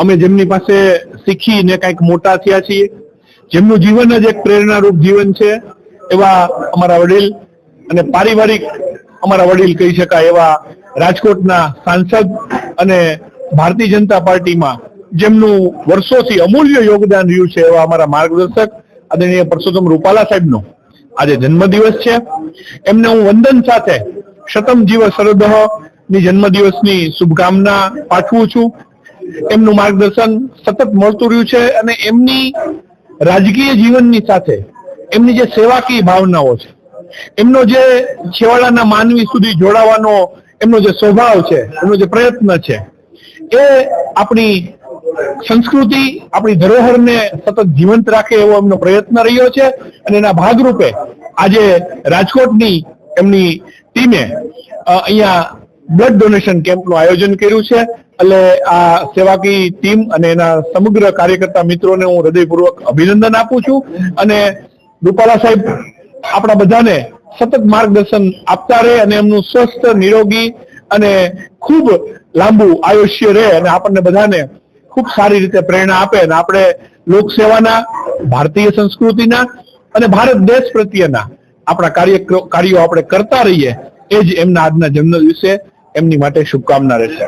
અમે જેમની પાસે શીખીને કંઈક મોટા થયા છીએ, જેમનું જીવન જ એક પ્રેરણારૂપ જીવન છે, એવા અમારા વડીલ અને પારિવારિક અમારા વડીલ કહી શકાય એવા રાજકોટના સાંસદ અને ભારતીય જનતા પાર્ટીમાં, જેમનું વર્ષોથી અમૂલ્ય યોગદાન રહ્યું છે એવા અમારા માર્ગદર્શક આદરણીય પરસોત્તમ રૂપાલા સાહેબનો. આજે જન્મદિવસ છે. એમને હું વંદન સાથે શતમ જીવ શરદહની જન્મદિવસની શુભકામના પાઠવું છું. એમનું માર્ગદર્શન સતત મળતું રહ્યું છે અને એમની રાજકીય જીવનની સાથે એમની જે સેવાકીય ભાવનાઓ છે, એમનો જે છેવાડાના માનવી સુધી જોડાવાનો એમનો જે સ્વભાવ છે, એમનો જે પ્રયત્ન છે, એ આપણી સંસ્કૃતિ, આપણી ધરોહરને સતત જીવંત રાખે એવો એમનો પ્રયત્ન રહ્યો છે અને એના ભાગરૂપે આજે રાજકોટની એમની ટીમે અહીંયા બ્લડ ડોનેશન કેમ્પનું આયોજન કર્યું છે. એટલે આ સેવાકી ટીમ અને એના સમગ્ર કાર્યકર્તા મિત્રોને હું હૃદયપૂર્વક અભિનંદન આપું છું. અને રૂપાલા સાહેબ, આપણા બધાને સતત માર્ગદર્શન આપતા રહે અને એમનું સ્વસ્થ, નિરોગી અને ખૂબ લાંબુ આયુષ્ય રહે અને આપણને બધાને ખૂબ સારી રીતે પ્રેરણા આપે. અને આપણે લોકસેવાના, ભારતીય સંસ્કૃતિના અને ભારત દેશ પ્રત્યેના આપણા કાર્ય કાર્યો આપણે કરતા રહીએ. એ જ એમના આજના જન્મ દિવસે એમની માટે શુભકામના રહેશે.